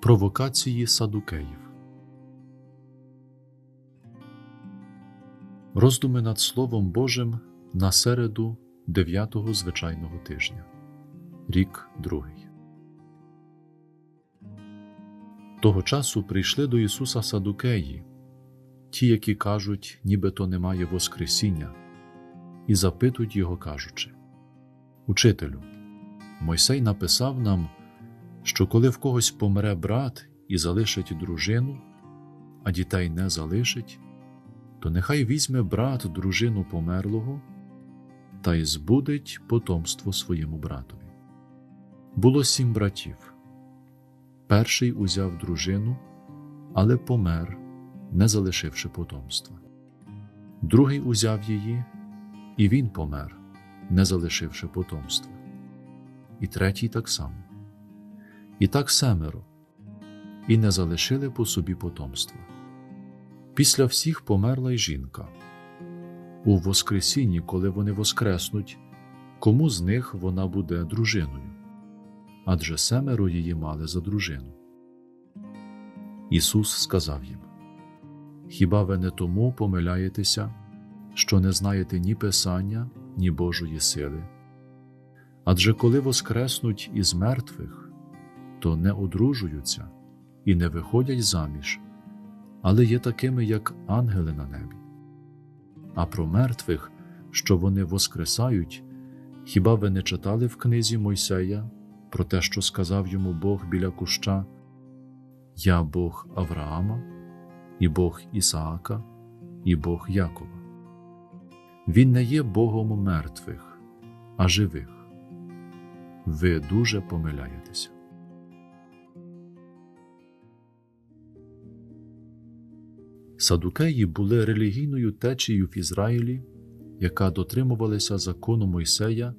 Провокації садукеїв. Роздуми над Словом Божим на середу дев'ятого звичайного тижня. Рік другий. Того часу прийшли до Ісуса Садукеї, ті, які кажуть, нібито немає Воскресіння, і запитують Його, кажучи: Учителю, Мойсей написав нам що коли в когось помре брат і залишить дружину, а дітей не залишить, то нехай візьме брат дружину померлого та й збудить потомство своєму братові. Було сім братів. Перший узяв дружину, але помер, не залишивши потомства. Другий узяв її, і він помер, не залишивши потомства. І третій так само і так семеро, і не залишили по собі потомства. Після всіх померла й жінка. У Воскресінні, коли вони воскреснуть, кому з них вона буде дружиною? Адже семеро її мали за дружину. Ісус сказав їм: Хіба ви не тому помиляєтеся, що не знаєте ні Писання, ні Божої сили? Адже коли воскреснуть із мертвих, то не одружуються і не виходять заміж, але є такими, як ангели на небі. А про мертвих, що вони воскресають, хіба ви не читали в книзі Мойсея про те, що сказав йому Бог біля куща? Я Бог Авраама, і Бог Ісаака, і Бог Якова. Він не є Богом мертвих, а живих. Ви дуже помиляєтеся. Садукеї були релігійною течією в Ізраїлі, яка дотримувалася закону Мойсея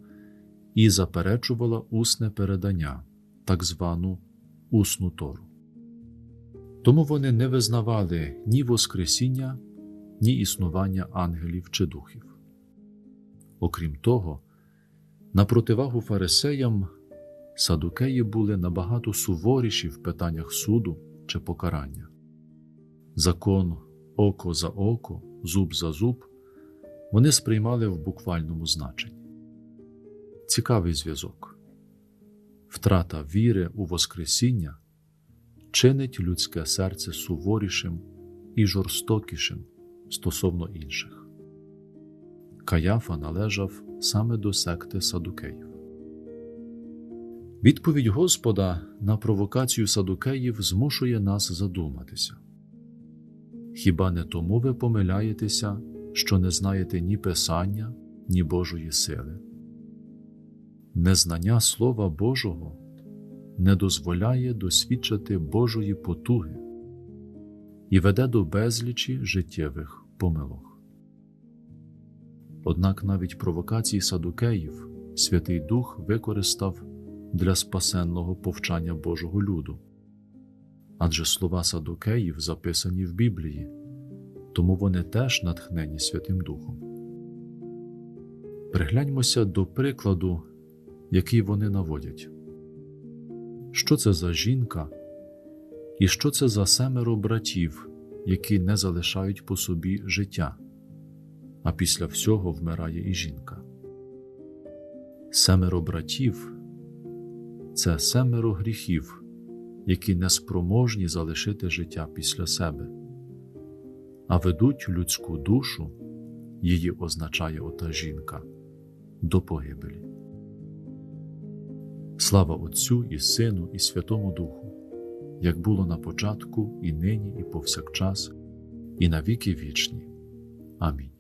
і заперечувала усне передання, так звану усну Тору. Тому вони не визнавали ні Воскресіння, ні існування ангелів чи духів. Окрім того, на противагу фарисеям, садукеї були набагато суворіші в питаннях суду чи покарання. Закон око за око, зуб за зуб, вони сприймали в буквальному значенні. Цікавий зв'язок. Втрата віри у Воскресіння чинить людське серце суворішим і жорстокішим стосовно інших. Каяфа належав саме до секти Садукеїв. Відповідь Господа на провокацію Садукеїв змушує нас задуматися. Хіба не тому ви помиляєтеся, що не знаєте ні Писання, ні Божої сили? Незнання Слова Божого не дозволяє досвідчити Божої потуги і веде до безлічі життєвих помилок. Однак навіть провокації садукеїв Святий Дух використав для спасенного повчання Божого люду адже слова садокеїв записані в Біблії, тому вони теж натхнені Святим Духом. Пригляньмося до прикладу, який вони наводять. Що це за жінка, і що це за семеро братів, які не залишають по собі життя, а після всього вмирає і жінка. Семеро братів це семеро гріхів які неспроможні залишити життя після себе, а ведуть людську душу, її означає ота жінка, до погибелі. Слава Отцю і Сину, і Святому Духу, як було на початку, і нині, і повсякчас, і на віки вічні. Амінь.